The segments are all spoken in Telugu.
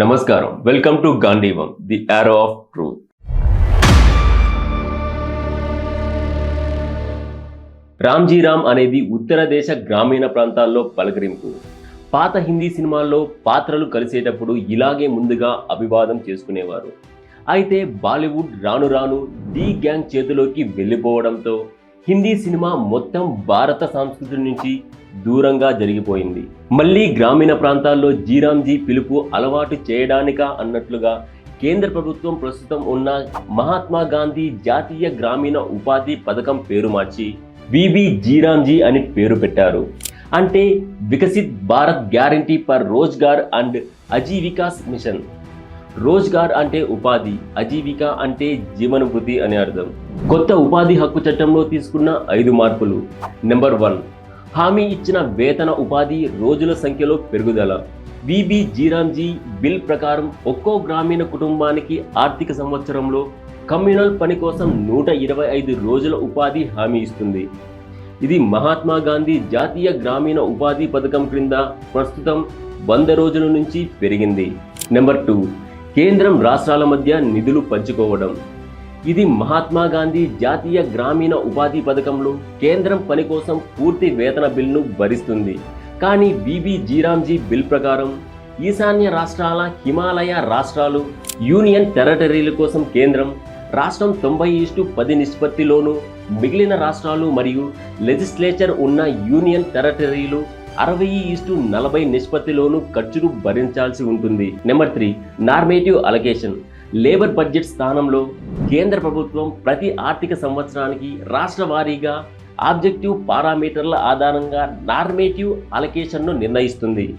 నమస్కారం. Welcome to Gandeevam the arrow of truth రామ్జీరామ్ అనేది ఉత్తర దేశ గ్రామీణ ప్రాంతాల్లో పలకరింపు. పాత హిందీ సినిమాల్లో పాత్రలు కలిసేటప్పుడు ఇలాగే ముందుగా అభివాదం చేసుకునేవారు. అయితే బాలీవుడ్ రాను రాను డి గ్యాంగ్ చేతిలోకి వెళ్ళిపోవడంతో హిందీ సినిమా మొత్తం భారత సంస్కృతి నుంచి దూరంగా జరిగిపోయింది. మళ్ళీ గ్రామీణ ప్రాంతాల్లో జీరాంజీ పిలుపు అలవాటు చేయడానికా అన్నట్లుగా కేంద్ర ప్రభుత్వం ప్రస్తుతం ఉన్న మహాత్మా గాంధీ జాతీయ గ్రామీణ ఉపాధి పథకం పేరు మార్చి బీబీ జీరాంజీ అని పేరు పెట్టారు. అంటే Viksit Bharat guarantee for Rozgar and Ajeevika mission. Rozgar అంటే ఉపాధి అజీవిక అంటే జీవనభృతి అని అర్థం. కొత్త ఉపాధి హక్కు చట్టంలో తీసుకున్న ఐదు మార్పులు. నెంబర్ వన్ హామీ ఇచ్చిన వేతన ఉపాధి రోజుల సంఖ్యలో పెరుగుదల. విబి జీరాంజీ బిల్ ప్రకారం ఒక్కో గ్రామీణ కుటుంబానికి ఆర్థిక సంవత్సరంలో కమ్యూనల్ పని కోసం నూట ఇరవై ఐదు రోజుల ఉపాధి హామీ ఇస్తుంది. ఇది మహాత్మా గాంధీ జాతీయ గ్రామీణ ఉపాధి పథకం క్రింద ప్రస్తుతం వంద రోజుల నుంచి పెరిగింది. నెంబర్ టూ కేంద్రం రాష్ట్రాల మధ్య నిధులు పంచుకోవడం. ఇది మహాత్మా గాంధీ జాతీయ గ్రామీణ ఉపాధి పథకంలో కేంద్రం పని కోసం పూర్తి వేతన బిల్ను భరిస్తుంది. కానీ బీబీ జీరాంజీ బిల్ ప్రకారం ఈశాన్య రాష్ట్రాల హిమాలయ రాష్ట్రాలు యూనియన్ టెరటరీల కోసం కేంద్రం రాష్ట్రం తొంభై ఈస్టు పది నిష్పత్తిలోనూ మిగిలిన రాష్ట్రాలు మరియు లెజిస్లేచర్ ఉన్న యూనియన్ టెరటరీలు అరవై ఈస్టు నలభై నిష్పత్తిలోనూ ఖర్చులు భరించాల్సి ఉంటుంది. Number three normative allocation. Labour budget స్థానంలో కేంద్ర ప్రభుత్వం ప్రతి ఆర్థిక సంవత్సరానికి రాష్ట్ర వారీగా ఆబ్జెక్టివ్ పారామీటర్ల ఆధారంగా నార్మేటివ్ అలకేషన్ను నిర్ణయిస్తుంది.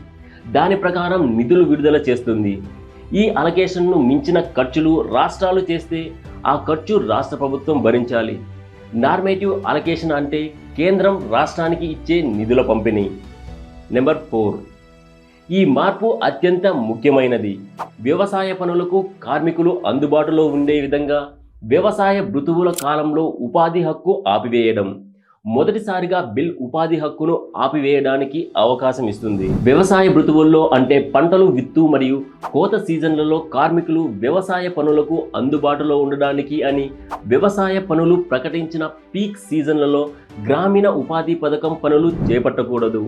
దాని ప్రకారం నిధులు విడుదల చేస్తుంది. ఈ అలకేషన్ను మించిన ఖర్చులు రాష్ట్రాలు చేస్తే ఆ ఖర్చు రాష్ట్ర ప్రభుత్వం భరించాలి. నార్మేటివ్ అలకేషన్ అంటే కేంద్రం రాష్ట్రానికి ఇచ్చే నిధుల పంపిణీ. నెంబర్ ఫోర్ ఈ మార్పు అత్యంత ముఖ్యమైనది. వ్యవసాయ పనులకు కార్మికులు అందుబాటులో ఉండే విధంగా వ్యవసాయ ఋతువుల కాలంలో ఉపాధి హక్కు ఆపివేయడం. మొదటిసారిగా బిల్ ఉపాధి హక్కును ఆపివేయడానికి అవకాశం ఇస్తుంది. వ్యవసాయ ఋతువుల్లో అంటే పంటలు విత్తు మరియు కోత సీజన్లలో కార్మికులు వ్యవసాయ పనులకు అందుబాటులో ఉండడానికి అని వ్యవసాయ పనులు ప్రకటించిన పీక్ సీజన్లలో గ్రామీణ ఉపాధి పథకం పనులు చేపట్టకూడదు.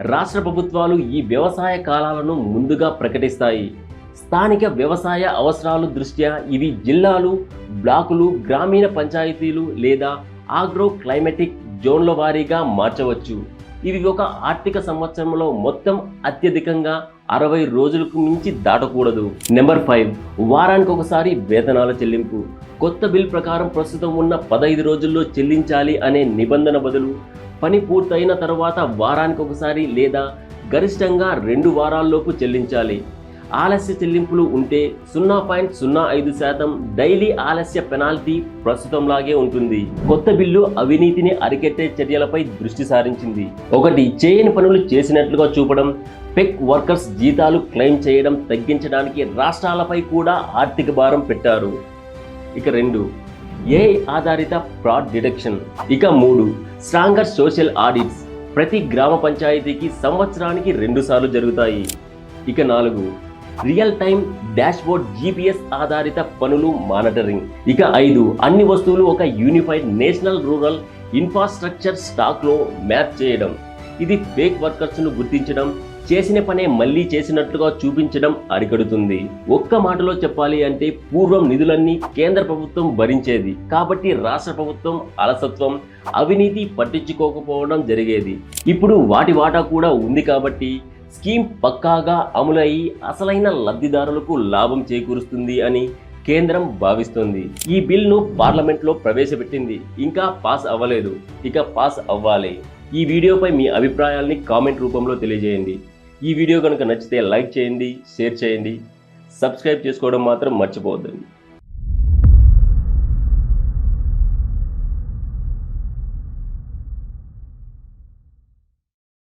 రాష్ట్ర ప్రభుత్వాలు ఈ వ్యవసాయ కాలాలను ముందుగా ప్రకటిస్తాయి. స్థానిక వ్యవసాయ అవసరాలు దృష్ట్యా ఇవి జిల్లాలు బ్లాకులు గ్రామీణ పంచాయతీలు లేదా ఆగ్రో క్లైమెటిక్ జోన్ల వారీగా మార్చవచ్చు. ఇవి ఒక ఆర్థిక సంవత్సరంలో మొత్తం అత్యధికంగా అరవై రోజులకు మించి దాటకూడదు. Number five. వారానికి ఒకసారి వేతనాల చెల్లింపు. కొత్త బిల్ ప్రకారం ప్రస్తుతం ఉన్న పదహైదు రోజుల్లో చెల్లించాలి అనే నిబంధన బదులు పని పూర్తయిన తర్వాత వారానికి ఒకసారి లేదా గరిష్టంగా రెండు వారాల్లోపు చెల్లించాలి. ఆలస్య చెల్లింపులు ఉంటే సున్నా పాయింట్ సున్నా ఐదు శాతం డైలీ ఆలస్య పెనాల్టీ ప్రస్తుతంలాగే ఉంటుంది. కొత్త బిల్లు అవినీతిని అరికెట్టే చర్యలపై దృష్టి సారించింది. ఒకటి చేయని పనులు చేసినట్లుగా చూపడం పెక్ వర్కర్స్ జీతాలు క్లెయిమ్ చేయడం తగ్గించడానికి రాష్ట్రాలపై కూడా ఆర్థిక భారం పెట్టారు. ఇక రెండు ఏ ఆధారిత ఫ్రాడ్ డిటెక్షన్ ఇక మూడు స్ట్రాంగర్ సోషల్ ఆడిట్స్ ప్రతి గ్రామ పంచాయతీకి సంవత్సరానికి రెండు సార్లు జరుగుతాయి. ఇక నాలుగు రియల్ టైమ్ డాష్బోర్డ్ జీపీఎస్ ఆధారిత పనులు మానిటరింగ్ ఇక ఐదు అన్ని వస్తువులు ఒక యూనిఫైడ్ నేషనల్ రూరల్ ఇన్ఫ్రాస్ట్రక్చర్ స్టాక్లో మ్యాప్ చేయడం. ఇది ఫేక్ వర్కర్స్ను గుర్తించడం చేసిన పనే మళ్ళీ చేసినట్లుగా చూపించడం అరికడుతుంది. ఒక్క మాటలో చెప్పాలి అంటే పూర్వం నిధులన్నీ కేంద్ర ప్రభుత్వం భరించేది. కాబట్టి రాష్ట్ర ప్రభుత్వం అలసత్వం అవినీతి పట్టించుకోకపోవడం జరిగేది. ఇప్పుడు వాటి వాటా కూడా ఉంది కాబట్టి స్కీమ్ పక్కాగా అమలయ్యి అసలైన లబ్ధిదారులకు లాభం చేకూరుస్తుంది అని కేంద్రం భావిస్తుంది. ఈ బిల్ను పార్లమెంట్లో ప్రవేశపెట్టింది. ఇంకా పాస్ అవ్వలేదు. ఇక పాస్ అవ్వాలి. ఈ వీడియోపై మీ అభిప్రాయాల్ని కామెంట్ రూపంలో తెలియజేయండి. ఈ వీడియో కనుక నచ్చితే లైక్ చేయండి షేర్ చేయండి. సబ్స్క్రైబ్ చేసుకోవడం మాత్రం మర్చిపోవద్దండి.